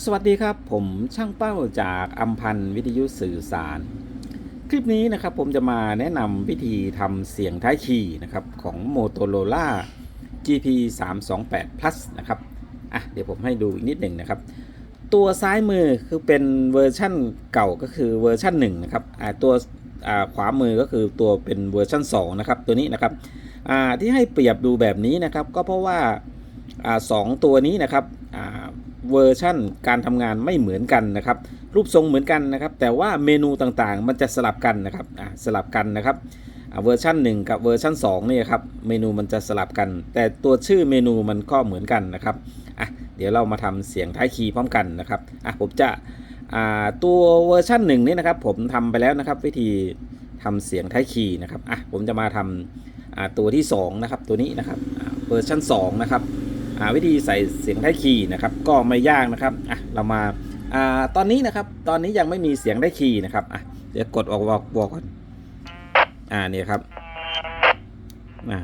สวัสดีครับ ผมช่างเป้าจากอัมพันธ์วิทยุสื่อสาร คลิปนี้นะครับผมจะมาแนะนำวิธีทำเสียงท้ายคีย์นะครับของ Motorola GP 3 2 8 Plus นะครับอะเดี๋ยวผมให้ดูอีกนิดหนึ่งนะครับ ตัวซ้ายมือคือเป็นเวอร์ชั่นเก่าก็คือเวอร์ชั่น1นะครับอ่าตัวอ่าขวามือก็คือตัวเป็นเวอร์ชั่น2นะครับตัวนี้นะครับอ่าที่ให้เปรียบดูแบบนี้นะครับ ก็เพราะว่าอ่าสองตัวนี้นะครับอ่า เวอร์ชั่นการทำงานไม่เหมือนกันนะครับ รูปทรงเหมือนกันนะครับ แต่ว่าเมนูต่างๆ มันจะสลับกันนะครับสลับกันนะครับเวอร์ชัน1 กับเวอร์ชัน2นี่ครับเมนูมันจะสลับกัน แต่ตัวชื่อเมนูมันก็เหมือนกันนะครับอะเดี๋ยวเรามาทำเสียงท้ายคีย์พร้อมกันนะครับอะผมจะตัวเวอร์ชัน1นี่นะครับ ผมทำไปแล้วนะครับ วิธีทำเสียงท้ายคีย์นะครับอะผมจะมาทำอ่าตัวที่2นะครับตัวนี้นะครับเวอร์ชัน2นะครับ วิธีใส่เสียงท้คีย์นะครับ ก็ไม่ยากนะครับอะเรามาอ่าตอนนี้นะครับ ตอนนี้ยังไม่มีเสียงได้คีย์นะครับอะเดี๋ยวกดออกบอกบอกก่อนอ่านี่ครับอ่า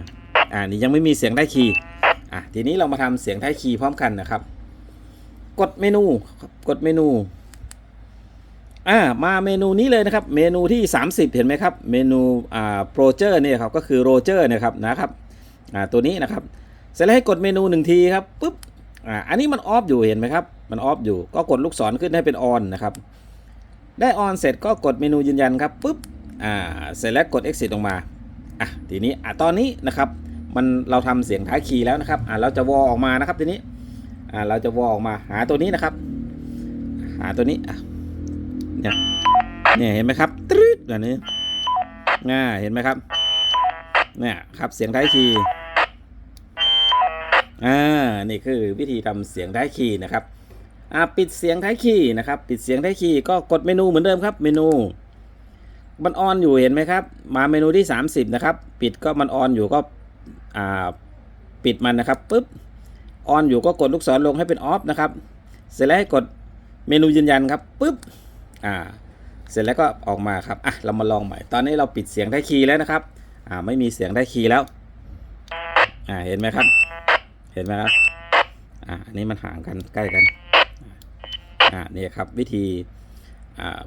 อ่านี่ยังไม่มีเสียงได้คีย์อะทีนี้เรามาทำเสียงได้คีย์พร้อมกันนะครับ กดเมนูกดเมนูอ่ามาเมนูนี้เลยนะครับ เมนูที่ 30 เห็นไหมครับ เมนูอ่าโปรเจอร์เนี่ยครับก็คือโรเจอร์นะครับนะครับอ่าตัวนี้นะครับ เสร็จแล้วให้กดเมนูหนึ่งทีครับปุ๊บอ่าอันนี้มันออฟอยู่เห็นไหมครับ มันออฟอยู่ก็กดลูกศรขึ้นให้เป็นออนนะครับ ได้ออนเสร็จก็กดเมนูยืนยันครับปุ๊บอ่าเสร็จแล้วกด exit ออกมาอะทีนี้อะตอนนี้นะครับมันเราทำเสียงท้ายคีย์แล้วนะครับอ่าเราจะวอออกมานะครับทีนี้อ่าเราจะวอออกมาหาตัวนี้นะครับ หาตัวนี้อะเนี่ยเนี่ยเห็นไหมครับตรึดแบบนี้อ่าเห็นไหมครับเนี่ยครับเสียงท้ายคีย์ อ่านี่คือวิธีทำเสียงท้ายคีย์นะครับอ่าปิดเสียงท้ายคีย์นะครับ ปิดเสียงท้ายคีย์ก็กดเมนูเหมือนเดิมครับ เมนูมันออนอยู่เห็นไหมครับ มาเมนูที่ 30 นะครับ ปิดก็มันออนอยู่ก็อ่าปิดมันนะครับปุ๊บออนอยู่ก็กดลูกศรลงให้เป็นออฟนะครับ เสร็จแล้วให้กดเมนูยืนยันครับปุ๊บอ่าเสร็จแล้วก็ออกมาครับอะเรามาลองใหม่ ตอนนี้เราปิดเสียงท้ายคีย์แล้วนะครับอ่าไม่มีเสียงท้ายคีย์แล้วอ่าเห็นไหมครับ ห็นไหมครับอ่าอันนี้มันห่างกันใกล้กันอ่านี่ครับวิธีอ่า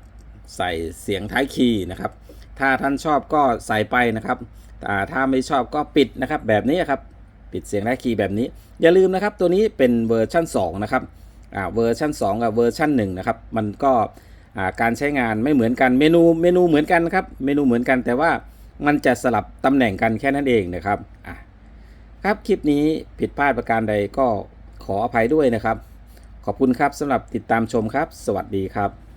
ใส่เสียงท้ายคีย์นะครับ ถ้าท่านชอบก็ใส่ไปนะครับอ่าถ้าไม่ชอบก็ปิดนะครับ แบบนี้ครับ ปิดเสียงท้ายคีย์แบบนี้ อย่าลืมนะครับตัวนี้เป็นเวอร์ชัน2 นะครับอ่าเวอร์ชัน2 กับเวอร์ชัน1นะครับ มันก็อ่าการใช้งานไม่เหมือนกันเมนูเมนูเหมือนกันครับ เมนูเหมือนกันแต่ว่ามันจะสลับตำแหน่งกันแค่นั้นเองนะครับอ่า ครับคลิปนี้ผิดพลาดประการใดก็ขออภัยด้วยนะครับ ขอบคุณครับสำหรับติดตามชมครับ สวัสดีครับ